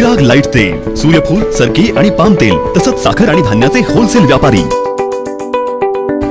जग लाइट तेल सूर्यफूल सरकी आणि पाम तेल तसंच साखर आणि धान्याचे होलसेल व्यापारी.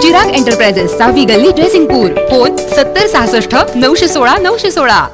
चिराग एंटरप्राइजेस सहावी गल्ली ड्रेसिंगपूर फोन सत्तर सहासष्ट नऊशे सोळा नऊशे सोळा.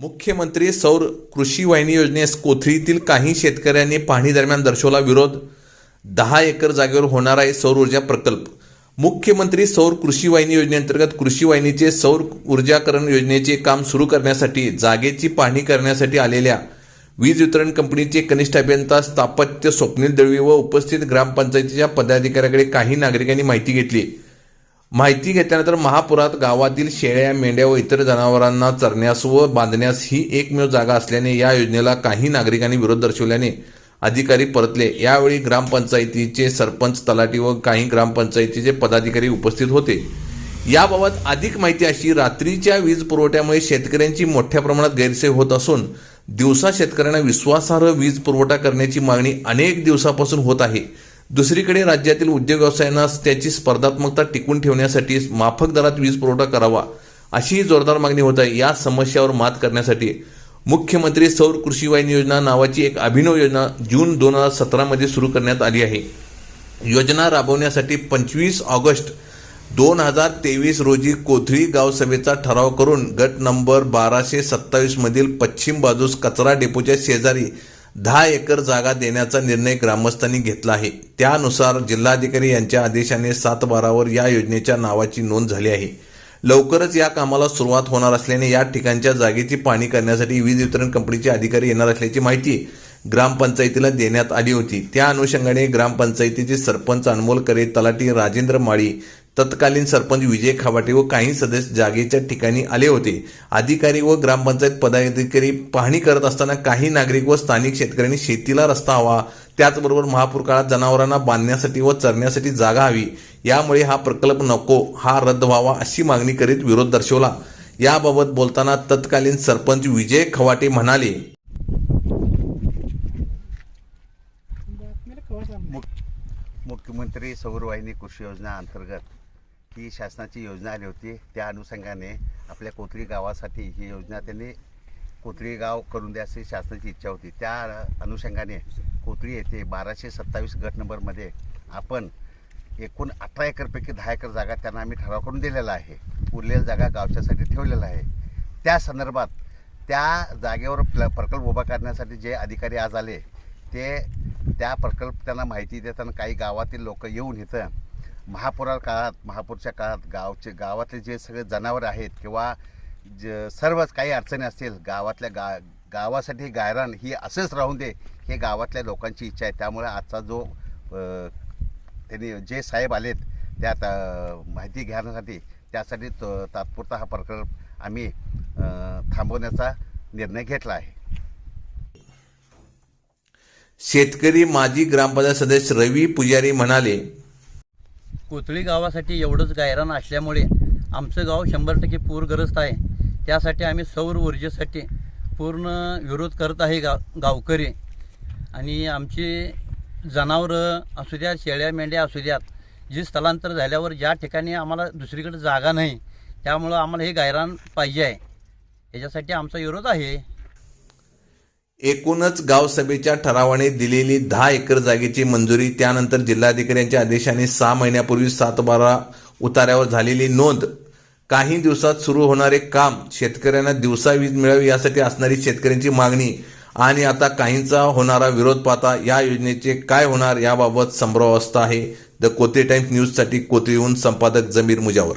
मुख्यमंत्री सौर कृषी वाहिनी योजनेस कोथळीतील काही शेतकऱ्यांनी पाहणी दरम्यान दर्शवला विरोध. दहा एकर जागेवर होणार आहे सौर ऊर्जा प्रकल्प. मुख्यमंत्री सौर कृषी वाहिनी योजनेअंतर्गत कृषी वाहिनीचे सौर ऊर्जाकरण योजनेचे काम सुरू करण्यासाठी जागेची पाहणी करण्यासाठी आलेल्या वीज वितरण कंपनीचे कनिष्ठ अभियंता स्थापत्य स्वप्नील दळवी व उपस्थित ग्रामपंचायतीच्या पदाधिकाऱ्याकडे काही नागरिकांनी माहिती घेतली. माहिती घेतल्यानंतर महापुरात गावातील शेळ्या मेंढ्या व इतर जनावरांना चरण्यास व बांधण्यास ही एकमेव जागा असल्याने या योजनेला काही नागरिकांनी विरोध दर्शवल्याने अधिकारी परतले. यावेळी ग्रामपंचायतीचे सरपंच तलाठी व काही ग्रामपंचायतीचे पदाधिकारी उपस्थित होते. याबाबत अधिक माहिती अशी रात्रीच्या वीज पुरवठ्यामुळे शेतकऱ्यांची मोठ्या प्रमाणात गैरसोय होत असून दिवसा शेतकऱ्यांना विश्वासार्ह वीज पुरवठा करण्याची मागणी अनेक दिवसापासून होत आहे. दुसरीकडे राज्यातील उद्योग व्यवसायांना त्याची स्पर्धात्मकता टिकून ठेवण्यासाठी माफक दरात वीज पुरवठा करावा अशी जोरदार मागणी होत आहे. या समस्यावर मात करण्यासाठी मुख्यमंत्री सौर कृषी वाहिनी योजना नावाची एक अभिनव योजना जून दोन हजार सतरामध्ये सुरू करण्यात आली आहे. योजना राबवण्यासाठी पंचवीस ऑगस्ट दोन हजार तेवीस रोजी कोथळी गावसभेचा ठराव करून गट नंबर बाराशे सत्तावीस मधील पश्चिम बाजूस कचरा डेपोच्या शेजारी दहा एकर जागा देण्याचा निर्णय ग्रामस्थांनी घेतला आहे. त्यानुसार जिल्हाधिकारी यांच्या आदेशाने सात बारावर या योजनेच्या नावाची नोंद झाली आहे. लवकरच या कामाला सुरुवात होणार असल्याने या ठिकाणच्या जागेची पाहणी करण्यासाठी वीज वितरण कंपनीचे अधिकारी येणार असल्याची माहिती ग्रामपंचायतीला देण्यात आली होती. त्या अनुषंगाने ग्रामपंचायतीचे सरपंच अनमोल करे तलाठी राजेंद्र माळी तत्कालीन सरपंच विजय खावाटे व काही सदस्य जागेच्या ठिकाणी आले होते. अधिकारी व ग्रामपंचायत पदाधिकारी पाहणी करत असताना काही नागरिक व स्थानिक शेतकऱ्यांनी शेतीला रस्ता हवा. त्याचबरोबर महापूर काळात जनावरांना बांधण्यासाठी व चरण्यासाठी जागा हवी. यामुळे हा प्रकल्प नको हा रद्द व्हावा अशी मागणी करीत विरोध दर्शवला. याबाबत बोलताना तत्कालीन सरपंच विजय खवाटे म्हणाले. मुख- मुख्यमंत्री सौरवाहिनी कृषी योजना अंतर्गत ही शासनाची योजना आली होती त्या अनुषंगाने आपल्या कोथळी गावासाठी ही योजना त्यांनी कोथळी गाव करून द्या अशी शासनाची इच्छा होती. त्या अनुषंगाने कोथळी येथे बाराशे सत्तावीस गट नंबरमध्ये आपण एकूण अठरा एकरपैकी दहा एकर जागा त्यांना आम्ही ठराव करून दिलेला आहे. उरलेल्या जागा गावच्यासाठी ठेवलेला आहे. त्या संदर्भात त्या जागेवर प्ल प्रकल्प उभा करण्यासाठी जे अधिकारी आज आले ते त्या प्रकल्प त्यांना माहिती देताना काही गावातील लोक येऊन इथं महापुरा काळात महापूरच्या काळात गावचे गावातले जे सगळे जनावर आहेत किंवा ज सर्वच काही अडचणी असतील गावातल्या गा गावासाठी गायरान ही असंच राहून दे हे गावातल्या लोकांची इच्छा आहे. त्यामुळे आजचा जो त्यांनी जे साहेब आलेत त्यात माहिती घेण्यासाठी त्यासाठी तो तात्पुरता हा प्रकार आम्ही थांबवण्याचा निर्णय घेतला आहे. शेतकरी माजी ग्रामपंचायत सदस्य रवी पुजारी म्हणाले कोथळी गावासाठी एवढंच गायरान असल्यामुळे आमचं गाव शंभर टक्के पूरग्रस्त आहे. त्यासाठी आम्ही सौर ऊर्जेसाठी पूर्ण विरोध करत आहे गा गावकरी. आणि आमची जनावरं असू द्यात शेळ्या मेंढ्या असू द्यात जी स्थलांतर झाल्यावर ज्या ठिकाणी आम्हाला दुसरीकडे जागा नाही त्यामुळं आम्हाला हे गायरान पाहिजे आहे. याच्यासाठी आमचा विरोध आहे. एकूणच गावसभेच्या ठरावाने दिलेली दहा एकर जागेची मंजुरी त्यानंतर जिल्हाधिकाऱ्यांच्या आदेशाने सहा महिन्यापूर्वी सात बारा उतार्यावर झालेली नोंद. काही दिवसात सुरू होणारे काम शेतकऱ्यांना दिवसा वीज मिळावी यासाठी असणारी शेतकऱ्यांची मागणी आणि आता काहींचा होणारा विरोध पाहता या योजनेचे काय होणार याबाबत संभ्रमावस्था आहे. द कोते टाइम्स न्यूजसाठी कोथळीहून संपादक जमीर मुजावर.